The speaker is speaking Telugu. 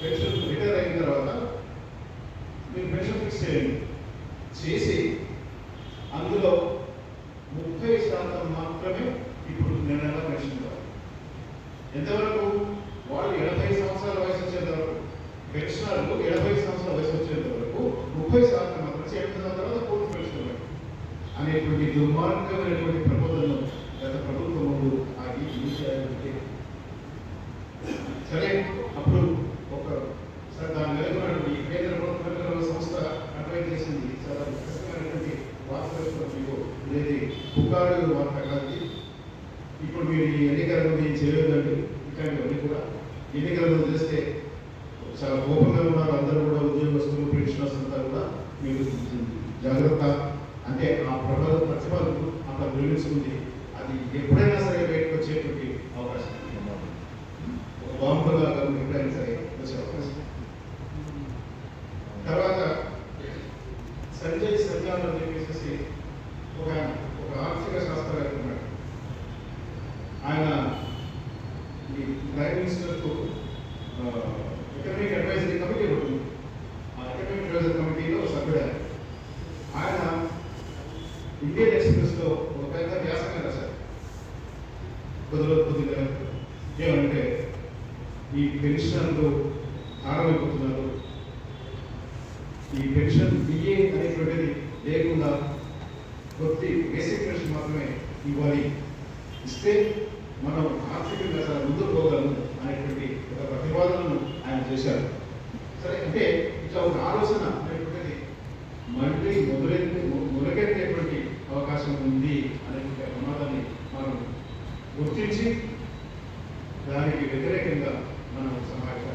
పెన్షన్ రిటైర్ అయిన తర్వాత మీరు పెన్షన్ ఫిక్స్ చేయండి. చేసి అందులో ముప్పై శాతం మాత్రమే ఇప్పుడు నెల నెల పెన్షన్ ఎంతవరకు? వాళ్ళు ఎనభై సంవత్సరాల వయసు వచ్చేంత వరకు పెన్షనర్లు ఎనభై సంవత్సరాల వయసు వచ్చేంత వరకు ముప్పై శాతం మాత్రం చేయడం తర్వాత పూర్తి పెన్షన్ అనేటువంటి దుర్మార్గమైనటువంటి ప్రబోధనలు గత ప్రభుత్వం పుకారు వార్త కాదు ఇప్పుడు మీరు ఈ ఎన్నికల ముందు చేయొద్దండి ఇట్లాంటివన్నీ కూడా ఎన్నికలను చేస్తే చాలా కోపంగా ఉన్నారు. అందరూ కూడా ఉద్యోగస్తులు పెన్షనర్స్ అంతా కూడా మీరు జాగ్రత్త. అంటే ఆ ప్రబల ప్రతిభలు అక్కడ నిర్మిస్తుంది అది ఎప్పుడైనా సరే బయటకు వచ్చేటువంటి అవకాశం ఉంది. ఒక బాంబుగా ఎప్పుడైనా సరే వచ్చే అవకాశం తర్వాత సంజయ్ సంజాన్ అని చెప్పేసి ఒక ఒక ఆర్థిక శాస్త్రవేత్త ఉన్నాడు ఆయన ఈ ప్రైమ్ మినిస్టర్కు ఎకనమిక్ అడ్వైజరీ కమిటీ ఉంటుంది ఆ ఎకనమిక్ అడ్వైజరీ కమిటీలో సభ్యుడారు ఆయన. ఇండియన్ ఎక్స్ప్రెస్లో ఒక పెద్ద వ్యాసంగా రాశారు. కొద్దిలో కొద్దిగా ఏమంటే ఈ పెన్షన్లు ఆరంభిస్తున్నారు ఈ పెన్షన్ బిఏ అనేటువంటిది లేకుండా కొద్ది బేసిక్ పెన్షన్ మాత్రమే ఇవ్వాలి. ఇస్తే మనం ఆర్థికంగా చాలా ముందుకు పోగలము అనేటువంటి ఒక ప్రతిపాదనను ఆయన చేశారు. సరే అంటే ఇట్లా ఒక ఆలోచన అనేటువంటిది మళ్ళీ మొదలెత్తి మొదలెట్టేటువంటి అవకాశం ఉంది అనేటువంటి ప్రమాదాన్ని మనం గుర్తించి దానికి వ్యతిరేకంగా మనం సమాజం